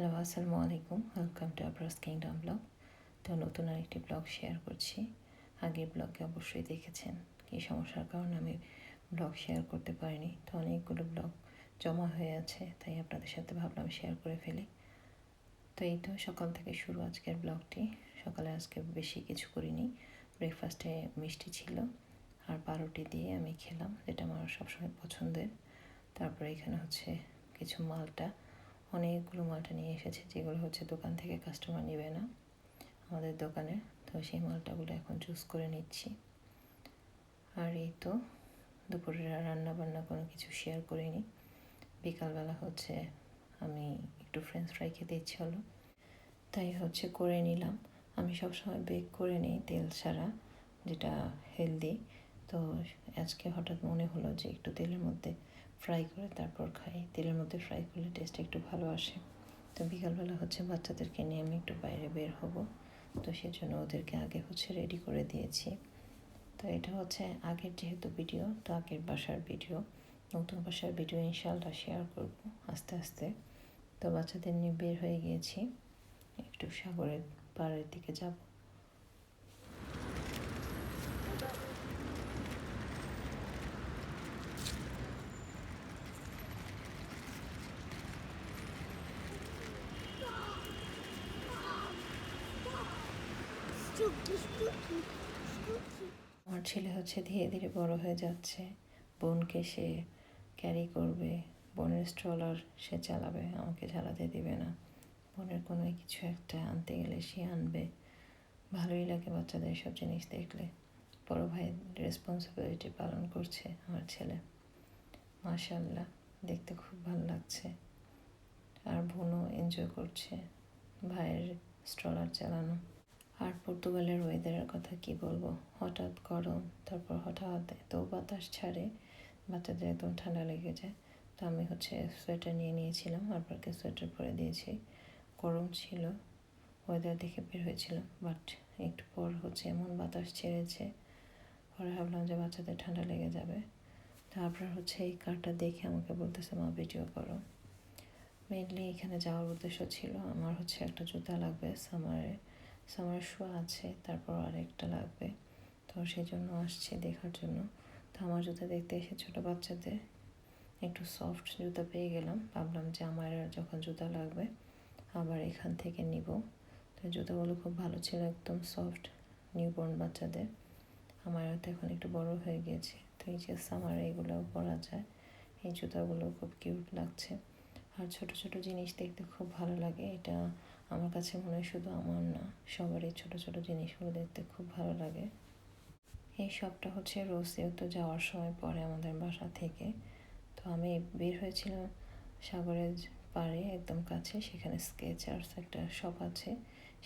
Hello, আসসালামু আলাইকুম। Welcome to Abras kingdom blog তো নতুন আরেকটি ব্লগ শেয়ার করছি। আগের ব্লগে অবশ্যই দেখেছেন। কী সমস্যার কারণে আমি ব্লগ শেয়ার করতে পারিনি। তো অনেকগুলো ব্লগ জমা হয়ে আছে, তাই আপনাদের সাথে ভাবলাম শেয়ার করে ফেলি। তো এই তো সকাল থেকে শুরু আজকের ব্লগটি সকালে আজকে বেশি কিছু করিনি। ব্রেকফাস্টে মিষ্টি ছিল। আর পাউরুটি দিয়ে আমি খেলাম, যেটা আমার সবসময় পছন্দের। তারপরে এখানে হচ্ছে কিছু মালটা অনেকগুলো মালটা নিয়ে এসেছে, যেগুলো হচ্ছে দোকান থেকে কাস্টমার নেবে না আমাদের দোকানে। তো সেই মালটাগুলো এখন চুজ করে নিচ্ছি। আর এই তো দুপুরে রান্না বান্না কোনো কিছু শেয়ার করিনি। বিকালবেলা হচ্ছে আমি একটু ফ্রেঞ্চ ফ্রাই খেতে ইচ্ছে হলো, তাই হচ্ছে করে নিলাম। আমি সবসময় বেক করে নিই তেল ছাড়া, যেটা হেলদি তো আজকে হঠাৎ মনে হলো যে একটু তেলের মধ্যে ফ্রাই করে তারপর খাই। তেলের মধ্যে ফ্রাই করলে টেস্ট একটু ভালো আসে। তো বিকালবেলা হচ্ছে বাচ্চাদেরকে নিয়ে আমি একটু বাইরে বের হব। তো সেজন্য ওদেরকে আগে হচ্ছে রেডি করে দিয়েছি। তো এটা হচ্ছে আগের যেহেতু ভিডিও তো আগের বাসার ভিডিও নতুন বাসার ভিডিও ইনশাল্লাহ শেয়ার করব আস্তে আস্তে। তো বাচ্চাদের নিয়ে বের হয়ে গিয়েছি। একটু সাগরের পাড়ের দিকে যাব। আমার ছেলে হচ্ছে ধীরে ধীরে বড় হয়ে যাচ্ছে। বোনকে সে ক্যারি করবে। বোনের স্ট্রলার সে চালাবে, আমাকে চালাতে দিবে না। বোনের কোনো কিছু একটা আনতে গেলে সে আনবে। ভালোই লাগে বাচ্চাদের সব জিনিস দেখলে। বড় ভাই রেসপন্সিবিলিটি পালন করছে আমার ছেলে। মাশাল্লাহ দেখতে খুব ভালো লাগছে। আর বোনও এনজয় করছে ভাইয়ের স্ট্রলার চালানো। আর পর্তুগালের ওয়েদারের কথা কি বলব? হঠাৎ গরম, তারপর হঠাৎ এত বাতাস ছাড়ে, বাচ্চাদের একদম ঠান্ডা লেগে যায়। তো আমি হচ্ছে সোয়েটার নিয়ে নিয়েছিলাম আর আরবারকে সোয়েটার পরে দিয়েছি। গরম ছিল ওয়েদার দেখে বের হয়েছিলাম বাট একটু পর হচ্ছে এমন বাতাস ছেড়েছে, পরে ভাবলাম যে বাচ্চাদের ঠান্ডা লেগে যাবে। তারপর হচ্ছে এই কারটা দেখে আমাকে বলতেছে, মা ভিডিও করো। মেনলি এখানে যাওয়ার উদ্দেশ্য ছিল, আমার হচ্ছে একটা জুতা লাগবে সামারে সামার শু আছে, তারপর আরেকটা লাগবে। তো সেই জন্য আসছি দেখার জন্য। তো আমার জুতা দেখতে এসে ছোটো বাচ্চাদের একটু সফট জুতা পেয়ে গেলাম। ভাবলাম যে আমার যখন জুতা লাগবে, আবার এখান থেকে নিব। তো জুতাগুলো খুব ভালো ছিল, একদম সফট নিউবর্ন বাচ্চাদের। আমার তো এখন একটু বড় হয়ে গিয়েছে তো এই যে সামার এগুলোও পরা যায়। এই জুতাগুলো খুব কিউট লাগছে। আর ছোট ছোট জিনিস দেখতে খুব ভালো লাগে। এটা আমার কাছে মনে হয় শুধু আমার না, সবারই ছোট ছোট জিনিসগুলো দেখতে খুব ভালো লাগে। এই শপটা হচ্ছে যেহেতু যাওয়ার সময় পরে আমাদের বাসা থেকে। তো আমি বের হয়েছিলাম সাগরের পাড়ে একদম কাছে, সেখানে স্কেচার্স একটা শপ আছে,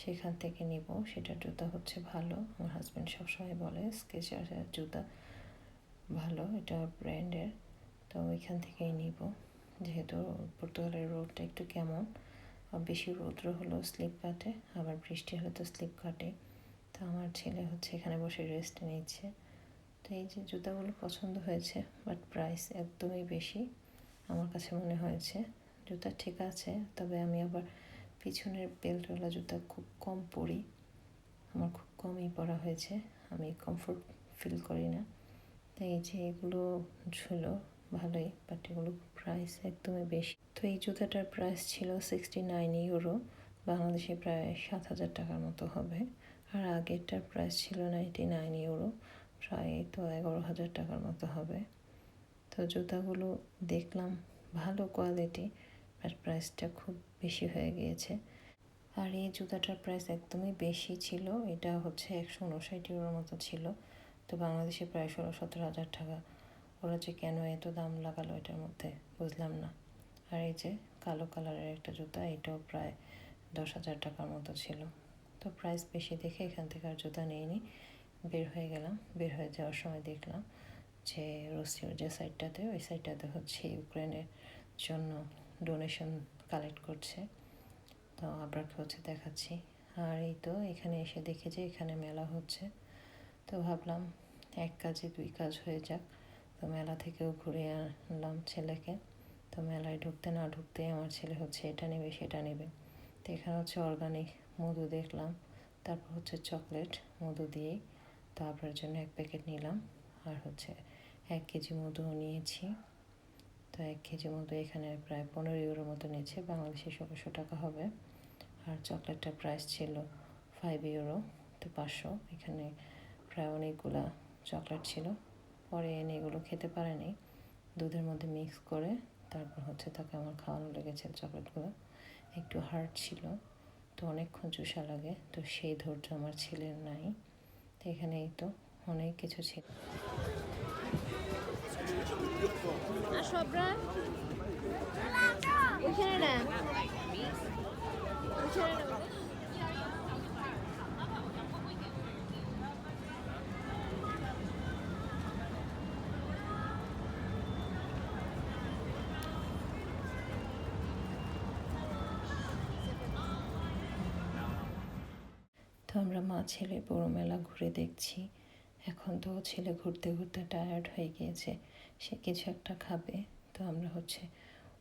সেখান থেকে নিব। সেটার জুতা হচ্ছে ভালো, আমার হাজব্যান্ড সবসময় বলে স্কেচার্সের জুতা ভালো, এটা ব্র্যান্ডের তো ওইখান থেকেই নিব। যেহেতু পর্তুগালের রোডটা একটু কেমন বেশি রৌদ্র হলেও স্লিপ কাটে, আবার বৃষ্টি হলে তো স্লিপ কাটে তো আমার ছেলে হচ্ছে এখানে বসে রেস্ট নিচ্ছে। তো এই যে জুতাগুলো পছন্দ হয়েছে বাট প্রাইস একদমই বেশি আমার কাছে মনে হয়েছে। জুতা ঠিক আছে, তবে আমি আবার পিছনের বেল্টওয়ালা জুতা খুব কম পরি। আমার খুব কমই পরা হয়েছে, আমি কমফোর্ট ফিল করি না। তাই এই যে এগুলো ছিল ভালোই বাট এগুলো প্রাইস একদমই বেশি। তো এই জুতাটার প্রাইস ছিল সিক্সটি নাইন ইউরো বাংলাদেশে প্রায় সাত হাজার টাকার মতো হবে। আর আগেরটার প্রাইস ছিল নাইনটি নাইন ইউরো প্রায় তো এগারো হাজার টাকার মতো হবে। তো জুতাগুলো দেখলাম ভালো কোয়ালিটি বাট প্রাইসটা খুব বেশি হয়ে গিয়েছে। আর এই জুতাটার প্রাইস একদমই বেশি ছিল, এটা হচ্ছে একশো উনষাট ইউরোর মতো ছিল। তো বাংলাদেশে প্রায় ষোলো সতেরো হাজার টাকা ওরা যে কেন এত দাম লাগালো এটার মধ্যে? বুঝলাম না। আর এই যে কালো কালারের একটা জুতা, এটাও প্রায় দশ হাজার টাকার মতো ছিল। তো প্রাইস বেশি দেখে এখান থেকে আর জুতা নিইনি। বের হয়ে গেলাম। বের হয়ে যাওয়ার সময় দেখলাম যে রসিওর যে সাইডটাতে ওই সাইডটাতে হচ্ছে ইউক্রেনের জন্য ডোনেশন কালেক্ট করছে। তো আপনাকে হচ্ছে দেখাচ্ছি। আর এই তো এখানে এসে দেখে যে এখানে মেলা হচ্ছে। তো ভাবলাম এক কাজে দুই কাজ হয়ে যাক। তো মেলা থেকেও ঘুরে আনলাম ছেলেকে। তো মেলায় ঢুকতে না ঢুকতে আমার ছেলে হচ্ছে, এটা নেবে, সেটা নেবে। তো এখানে হচ্ছে অর্গানিক মধু দেখলাম, তারপর হচ্ছে চকলেট মধু দিয়েই তো আপনার জন্য এক প্যাকেট নিলাম। আর হচ্ছে এক কেজি মধুও নিয়েছি। তো এক কেজি মধু এখানে প্রায় পনেরো ইউরোর মতো নিয়েছে বাংলাদেশে ষোলোশো টাকা হবে। আর চকলেটটার প্রাইস ছিল ফাইভ ইউরো, তো পাঁচশো। এখানে প্রায় অনেকগুলা চকলেট ছিল। পরে এনে এগুলো খেতে পারেনি দুধের মধ্যে মিক্স করে তারপর হচ্ছে তাকে আমার খাওয়ানো লেগেছে চকলেটগুলো। একটু হার্ড ছিল, তো অনেকক্ষণ চুষা লাগে, তো সেই ধৈর্য আমার ছেলের নাই। তো এখানে এই তো অনেক কিছু ছিল। ওইখানে না। ওইখানে না। তো আমরা মা, ছেলে বড় মেলা ঘুরে দেখছি। এখন তো ছেলে ঘুরতে ঘুরতে টায়ার্ড হয়ে গিয়েছে। সে কিছু একটা খাবে, তো আমরা হচ্ছে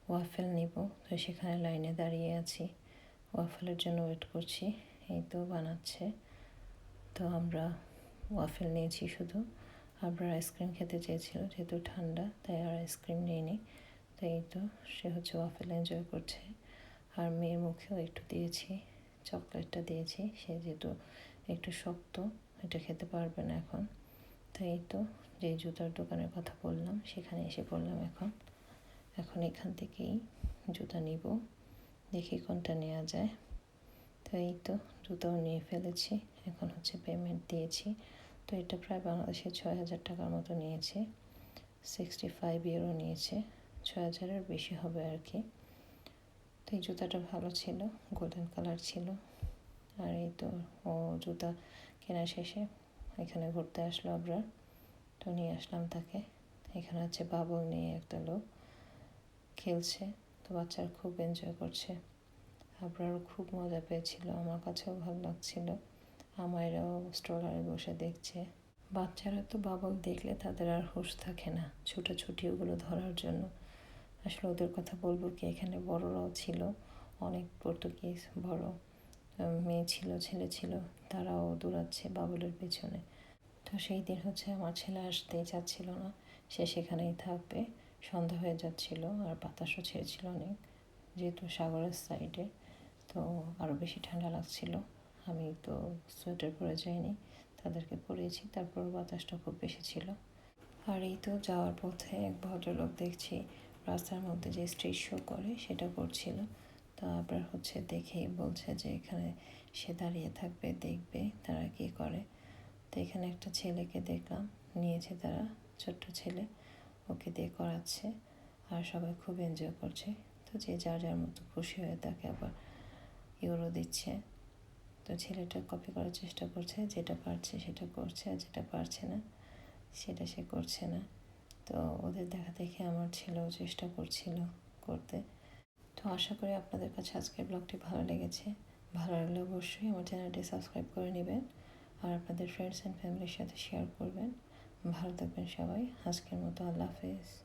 ওয়াফেল নিব। তো সেখানে লাইনে দাঁড়িয়ে আছি। ওয়াফেলের জন্য ওয়েট করছি। এই তো বানাচ্ছে। তো আমরা ওয়াফেল নিয়েছি শুধু। আমরা আইসক্রিম খেতে চেয়েছিল, যেহেতু ঠান্ডা, তাই আর আইসক্রিম নিইনি। তো এই তো সে হচ্ছে ওয়াফেল এনজয় করছে। আর মেয়ের মুখেও একটু দিয়েছি। চকলেটটা দিয়েছি। সে যেহেতু একটু শক্ত, এটা খেতে পারবে না এখন। তাই তো যে জুতার দোকানের কথা বললাম, সেখানে এসে পড়লাম এখন। এখন এখান থেকেই জুতা নিব, দেখি কোনটা নেওয়া যায়। তো এই তো জুতাও নিয়ে ফেলেছি, এখন হচ্ছে পেমেন্ট দিয়েছি। তো এটা প্রায় বাংলাদেশে ছয় হাজার টাকার মতো নিয়েছে সিক্সটি ফাইভ ইউরো নিয়েছে। ছয় হাজারের বেশি হবে আর কি। তো এই জুতাটা ভালো ছিল গোল্ডেন কালার ছিল। আর এই তো ও জুতা কেনা শেষে এখানে ঘুরতে আসলো আমরা তো নিয়ে আসলাম তাকে। এখানে হচ্ছে বাবল নিয়ে একটা লোক খেলছে। তো বাচ্চারা খুব এনজয় করছে। আবরারও খুব মজা পেয়েছিল, আমার কাছেও ভালো লাগছিল। আমায়রাও স্ট্রলারে বসে দেখছে। বাচ্চারা তো বাবল দেখলে তাদের আর হুঁশ থাকে না, ছুটাছুটি ওগুলো ধরার জন্য। আসলে ওদের কথা বলব কি, এখানে বড়রাও ছিল, অনেক পর্তুগিজ বড় মেয়ে ছিল, ছেলে ছিল, তারাও দৌড়াচ্ছে বাবুলের পেছনে। তো সেই দিন হচ্ছে আমার ছেলে আসতেই চাচ্ছিল না, সে সেখানেই থাকবে, সন্ধ্যা হয়ে যাচ্ছিল আর বাতাসও ছেড়েছিল অনেক, যেহেতু সাগরের সাইডে, তো আরও বেশি ঠান্ডা লাগছিল, আমি তো সোয়েটার পরে যাইনি, তাদেরকে পরিয়েছি তারপর বাতাসটা খুব বেশি ছিল। আর এই তো যাওয়ার পথে এক ভদ্রলোক দেখছি রাস্তার মধ্যে যে স্ট্রিট শো করে সেটা করছিল। তো আবার হচ্ছে দেখেই বলছে যে এখানে সে দাঁড়িয়ে থাকবে, দেখবে তারা কী করে। তো এখানে একটা ছেলেকে দেখলাম, নিয়েছে তারা, ছোট্ট ছেলে, ওকে দিয়ে করাচ্ছে আর সবাই খুব এনজয় করছে। তো যে যার যার মতো খুশি হয়ে তাকে আবার ইউরো দিচ্ছে। তো ছেলেটা কপি করার চেষ্টা করছে, যেটা পারছে সেটা করছে, আর যেটা পারছে না, সেটা সে করছে না। তো ওদের দেখা দেখে আমার ছেলেও চেষ্টা করছিল করতে। তো আশা করি আপনাদের কাছে আজকের ব্লগটি ভালো লেগেছে। ভালো লাগলে অবশ্যই আমার চ্যানেলটি সাবস্ক্রাইব করে নেবেন আর আপনাদের ফ্রেন্ডস অ্যান্ড ফ্যামিলির সাথে শেয়ার করবেন। ভালো থাকবেন সবাই। আজকের মতো আল্লাহ হাফেজ।